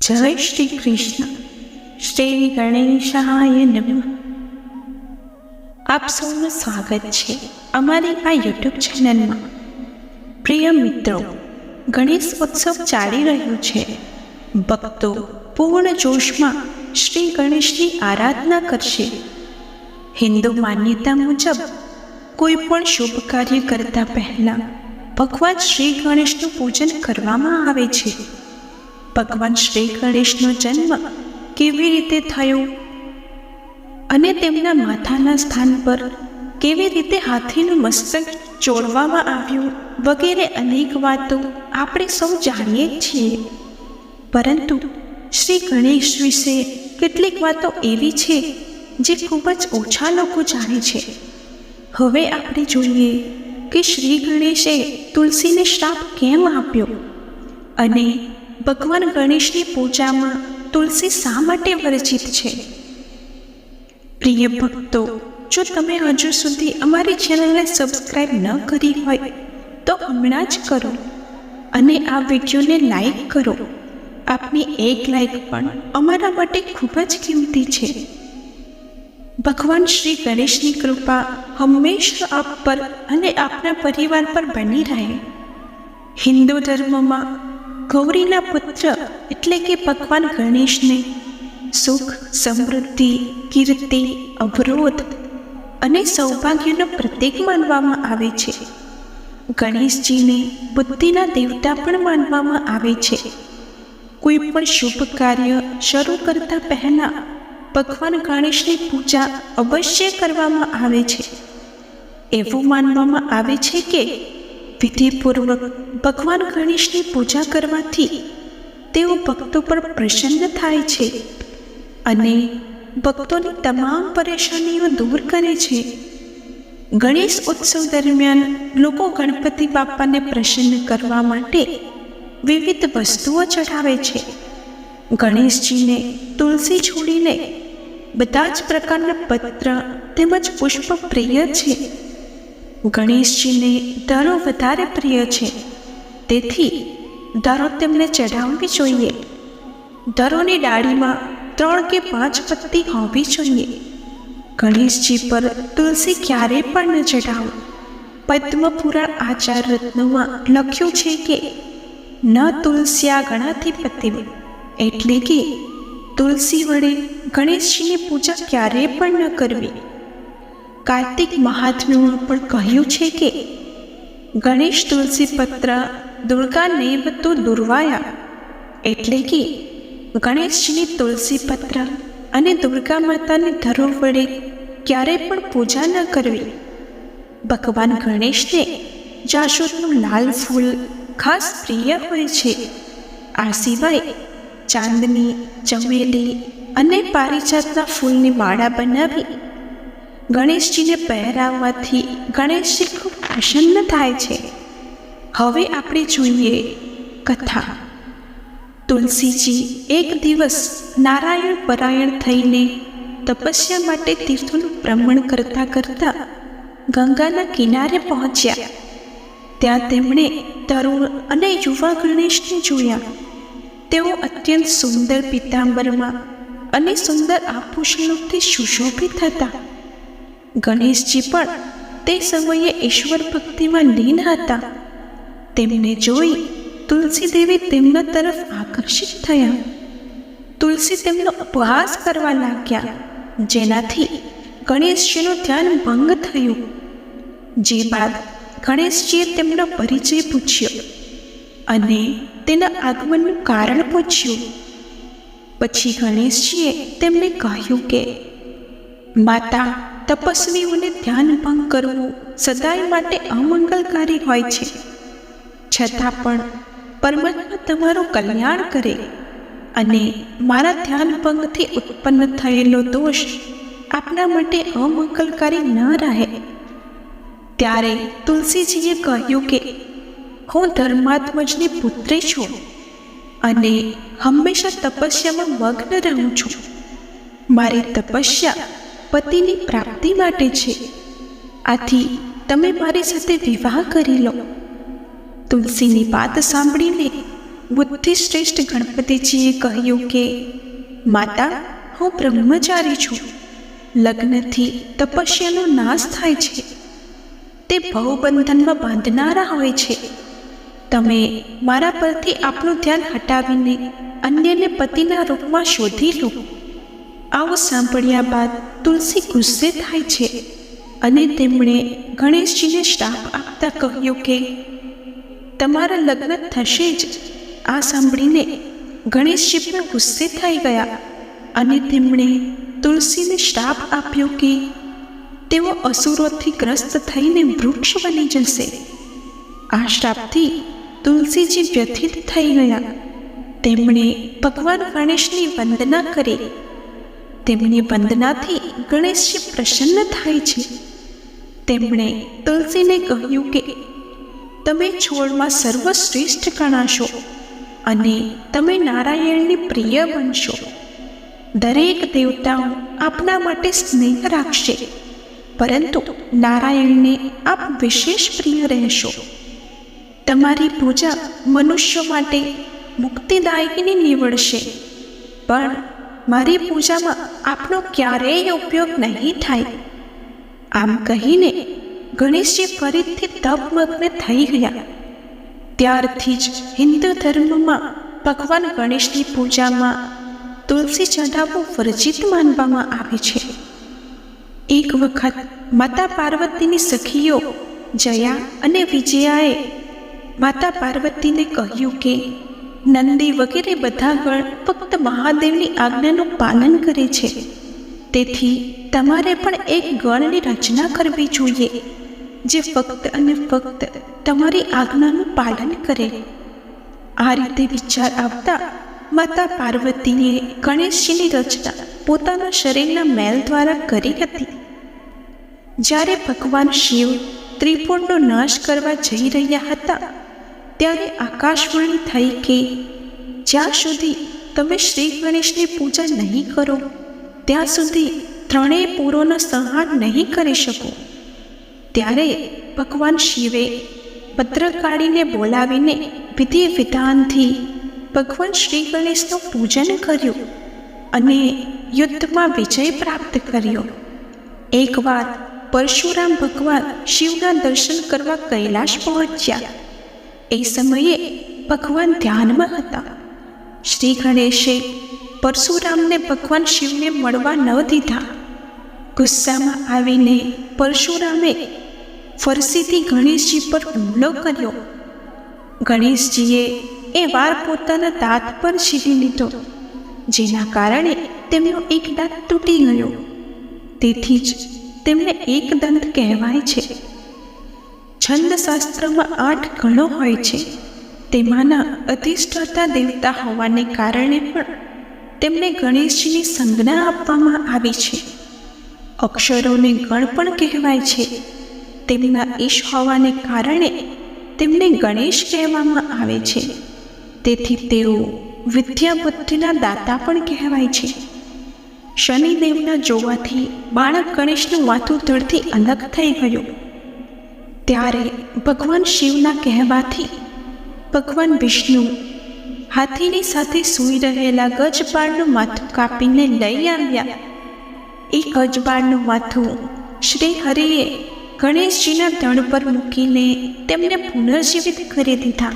જય શ્રી કૃષ્ણ શ્રી ગણેશાય નમઃ આપ સૌનું સ્વાગત છે અમારી આ યુટ્યુબ ચેનલમાં પ્રિય મિત્રો ગણેશ ઉત્સવ ચાલી રહ્યો છે ભક્તો પૂર્ણ જોશમાં શ્રી ગણેશની આરાધના કરશે હિન્દુ માન્યતા મુજબ કોઈ પણ શુભ કાર્ય કરતા પહેલા ભગવાન શ્રી ગણેશનું પૂજન કરવામાં આવે છે। ભગવાન શ્રી ગણેશનો જન્મ કેવી રીતે થયો? અને તેમના માથાના સ્થાન પર કેવી રીતે હાથીનું મસ્તક ચોડવામાં આવ્યું વગેરે અનેક વાતો આપણે સૌ જાણીએ છીએ. પરંતુ શ્રી ગણેશ વિશે કેટલીક વાતો એવી છે જે ખૂબ જ ઓછા લોકો જાણે છે. હવે આપણે જોઈએ કે શ્રી ગણેશે તુલસીને શ્રાપ કેમ આપ્યો? અને ભગવાન ગણેશની પૂજામાં તુલસી શા માટે વર્જિત છે? પ્રિય ભક્તો, જો તમે હજુ સુધી અમારી ચેનલને સબસ્ક્રાઇબ ન કરી હોય, તો હમણાં જ કરો અને આ વિડીયોને લાઈક કરો. આપની એક લાઈક પણ અમારા માટે ખૂબ જ કિંમતી છે. ભગવાન શ્રી ગણેશની કૃપા હંમેશા આપ પર અને આપના પરિવાર પર બની રહે. હિન્દુ ધર્મમાં ગૌરીના પુત્ર એટલે કે ભગવાન ગણેશને સુખ, સમૃદ્ધિ, કીર્તિ, અવરોધ અને સૌભાગ્યનો પ્રતીક માનવામાં આવે છે. ગણેશજીને બુદ્ધિના દેવતા પણ માનવામાં આવે છે. કોઈ પણ શુભ કાર્ય શરૂ કરતા પહેલાં ભગવાન ગણેશની પૂજા અવશ્ય કરવામાં આવે છે. એવું માનવામાં આવે છે કે વિધિપૂર્વક ભગવાન ગણેશની પૂજા કરવાથી તેઓ ભક્તો પર પ્રસન્ન થાય છે અને ભક્તોની તમામ પરેશાનીઓ દૂર કરે છે. ગણેશ ઉત્સવ દરમિયાન લોકો ગણપતિ બાપાને પ્રસન્ન કરવા માટે વિવિધ વસ્તુઓ ચઢાવે છે. ગણેશજીને તુલસી છોડીને બધા જ પ્રકારના પત્ર તેમજ પુષ્પ પ્રિય છે. ગણેશજીને દરો વધારે પ્રિય છે. તેથી દરો તેમને ચઢાવવી જોઈએ. દરોની ડાળીમાં ત્રણ કે પાંચ પત્તી હોવી જોઈએ. ગણેશજી પર તુલસી ક્યારેય પણ ન ચઢાવો. પદ્મપુરાણ આચાર રત્નોમાં લખ્યું છે કે, ન તુલસ્યા ગણાથી પતિવ. એટલે કે, તુલસી વડે ગણેશજીની પૂજા ક્યારેય પણ ન કરવી. કાર્તિક મહાત્મ્યમાં પણ કહ્યું છે કે, ગણેશ તુલસી પત્ર દુર્ગા નૈવ તો દુર્વાયા. એટલે કે, ગણેશજીની તુલસી પત્ર અને દુર્ગા માતાની ધરો વડે ક્યારેય પણ પૂજા ન કરવી. ભગવાન ગણેશને જાસૂદનું લાલ ફૂલ ખાસ પ્રિય હોય છે. આ સિવાય ચાંદની, ચમેલી અને પારિજાતના ફૂલની માળા બનાવી ગણેશજીને પહેરાવવાથી ગણેશજી ખૂબ પ્રસન્ન થાય છે. હવે આપણે જોઈએ કથા. તુલસીજી એક દિવસ નારાયણ પરાયણ થઈને તપસ્યા માટે તીર્થોનું ભ્રમણ કરતા કરતા ગંગાના કિનારે પહોંચ્યા. ત્યાં તેમણે તરુણ અને યુવા ગણેશને જોયા. તેઓ અત્યંત સુંદર પિતાંબરમાં અને સુંદર આભૂષણોથી સુશોભિત હતા. ગણેશજી પણ તે સમયે ઈશ્વર ભક્તિમાં લીન હતા. તેમને જોઈ તુલસી દેવી તેમના તરફ આકર્ષિત થયા. તુલસી તેમનો ઉપહાસ કરવા લાગ્યા, જેનાથી ગણેશજીનું ધ્યાન ભંગ થયું. જે બાદ ગણેશજીએ તેમનો પરિચય પૂછ્યો અને તેના આગમનનું કારણ પૂછ્યું. પછી ગણેશજીએ તેમને કહ્યું કે, માતા તપસ્વીઓને ધ્યાન ભંગ કરવું સદાય માટે અમંગલકારી હોય છે. છતાં પણ પરમાત્મા તમારું કલ્યાણ કરે અને મારા ધ્યાન ભંગથી ઉત્પન્ન થયેલો દોષ આપના માટે અમંગલકારી ન રહે. ત્યારે તુલસીજીએ કહ્યું કે, હું ધર્માત્મજની પુત્રી છું અને હંમેશા તપસ્યામાં મગ્ન રહું છું. મારી તપસ્યા પતિની પ્રાપ્તિ માટે છે. આથી તમે મારી સાથે વિવાહ કરી લો. તુલસીની વાત સાંભળીને બુદ્ધિશ્રેષ્ઠ ગણપતિજીએ કહ્યું કે, માતા, હું બ્રહ્મચારી છું. લગ્નથી તપસ્યાનો નાશ થાય છે. તે ભવબંધનમાં બાંધનારા હોય છે. તમે મારા પરથી આપણું ધ્યાન હટાવીને અન્યને પતિના રૂપમાં શોધી લો. આવું સાંભળ્યા બાદ તુલસી ગુસ્સે થાય છે અને તેમણે ગણેશજીને શ્રાપ આપતા કહ્યું કે, તમારા લગ્ન થશે જ. આ સાંભળીને ગણેશજી પણ ગુસ્સે થઈ ગયા અને તેમણે તુલસીને શ્રાપ આપ્યો કે, તેઓ અસુરોથી ગ્રસ્ત થઈને વૃક્ષ બની જશે. આ શ્રાપથી તુલસીજી વ્યથિત થઈ ગયા. તેમણે ભગવાન ગણેશની વંદના કરી. તેમની વંદનાથી ગણેશજી પ્રસન્ન થાય છે. તેમણે તુલસીને કહ્યું કે, તમે છોડમાં સર્વશ્રેષ્ઠ ગણાશો અને તમે નારાયણની પ્રિય બનશો. દરેક દેવતાઓ આપના માટે સ્નેહ રાખશે, પરંતુ નારાયણને આપ વિશેષ પ્રિય રહેશો. તમારી પૂજા મનુષ્ય માટે મુક્તિદાયકીની નીવડશે. પણ મારી પૂજામાં આપનો ક્યારેય ઉપયોગ નહીં થાય. આમ કહીને ગણેશજી ફરીથી તપમગ્ન થઈ ગયા. ત્યારથી જ હિન્દુ ધર્મમાં ભગવાન ગણેશની પૂજામાં તુલસી ચઢાવવું વર્જિત માનવામાં આવે છે. એક વખત માતા પાર્વતીની સખીઓ જયા અને વિજયાએ માતા પાર્વતીને કહ્યું કે નંદી વગેરે બધા ગણ ફક્ત મહાદેવની આજ્ઞાનું પાલન કરે છે. તેથી તમારે પણ એક ગણની રચના કરવી જોઈએ, જે ફક્ત અને ફક્ત તમારી આજ્ઞાનું પાલન કરે. આ રીતે વિચાર આવતા માતા પાર્વતીએ ગણેશજીની રચના પોતાના શરીરના મેલ દ્વારા કરી હતી. જ્યારે ભગવાન શિવ ત્રિપુણનો નાશ કરવા જઈ રહ્યા હતા ત્યારે આકાશવાણી થઈ કે જ્યાં સુધી તમે શ્રી ગણેશની પૂજા નહીં કરો, ત્યાં સુધી ત્રણેય પૂરોનો સંહાર નહીં કરી શકો. ત્યારે ભગવાન શિવે પત્ર કાઢીને બોલાવીને વિધિ વિધાનથી ભગવાન શ્રી ગણેશનું પૂજન કર્યું અને યુદ્ધમાં વિજય પ્રાપ્ત કર્યો. એકવાર પરશુરામ ભગવાન શિવના દર્શન કરવા કૈલાશ પહોંચ્યા. એ સમયે ભગવાન ધ્યાનમાં હતા. શ્રી ગણેશે પરશુરામને ભગવાન શિવને મળવા ન દીધા. ગુસ્સામાં આવીને પરશુરામે ફરસીથી ગણેશજી પર હુમલો કર્યો. ગણેશજીએ એ વાર પોતાના દાંત પર છીની લીધો, જેના કારણે તેમનો એક દાંત તૂટી ગયો. તેથી જ તેમને એક દંત કહેવાય છે. છંદશાસ્ત્રમાં આઠ ગણો હોય છે. તેમાંના અધિષ્ઠાતા દેવતા હોવાને કારણે પણ તેમને ગણેશજીની સંજ્ઞા આપવામાં આવી છે. અક્ષરોને ગણ પણ કહેવાય છે. તેમના ઈશ હોવાને કારણે તેમને ગણેશ કહેવામાં આવે છે. તેથી તેઓ વિદ્યા દાતા પણ કહેવાય છે. શનિદેવના જોવાથી બાળક ગણેશનું માથું ધડથી અલગ થઈ ગયું. ત્યારે ભગવાન શિવના કહેવાથી ભગવાન વિષ્ણુ હાથીની સાથે સૂઈ રહેલા ગજબાળનું માથું કાપીને લઈ આવ્યા. એ ગજબાળનું માથું શ્રી હરિએ ગણેશજીના તણ પર મૂકીને તેમને પુનર્જીવિત કરી દીધા.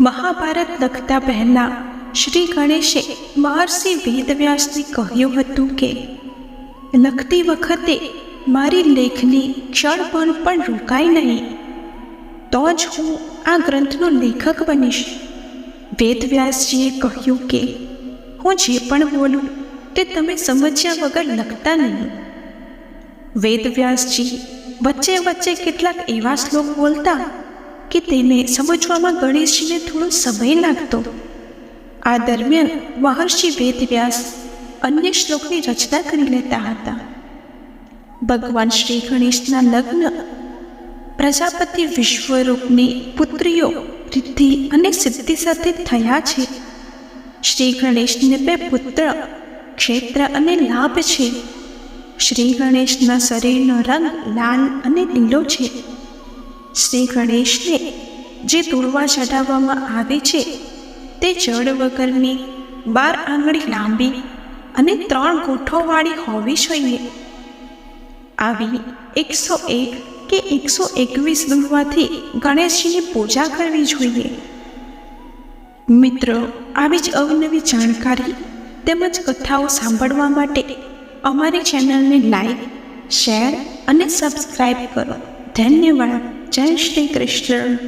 મહાભારત લખતા પહેલા શ્રી ગણેશે મહર્ષિ વેદવ્યાસને કહ્યું હતું કે, લખતી વખતે મારી લેખની ક્ષણપણ પણ રોકાય નહીં. તો જ હું આ ગ્રંથનો લેખક બનીશ. વેદવ્યાસજીએ કહ્યું કે, હું જે પણ બોલું તે તમે સમજ્યા વગર લખતા નહીં. વેદવ્યાસજી વચ્ચે વચ્ચે કેટલાક એવા શ્લોક બોલતા કે તેને સમજવામાં ગણેશજીને થોડો સમય લાગતો. આ દરમિયાન મહર્ષિ વેદવ્યાસ અન્ય શ્લોકની રચના કરી લેતા હતા. ભગવાન શ્રી ગણેશના લગ્ન. પ્રજાપતિ વિશ્વરૂપની પુત્રીઓ રિદ્ધિ અને સિદ્ધિ સાથે થયા છે. શ્રી ગણેશને બે પુત્ર, ક્ષેત્ર અને લાભ છે. શ્રી ગણેશના શરીરનો રંગ લાલ અને લીલો છે. શ્રી ગણેશને જે દુર્વા ચઢાવવામાં આવે છે, તે જળ વગરની બાર આંગળી લાંબી અને ત્રણ ગોઠોવાળી હોવી જોઈએ. આવી એકસો એક કે એકસો એકવીસ દુર્વાથી ગણેશજીની પૂજા કરવી જોઈએ. મિત્રો, આવી જ અવનવી જાણકારી તેમજ કથાઓ સાંભળવા માટે અમારી ચેનલને લાઈક, શેર અને સબસ્ક્રાઈબ કરો. ધન્યવાદ. જય શ્રી કૃષ્ણ.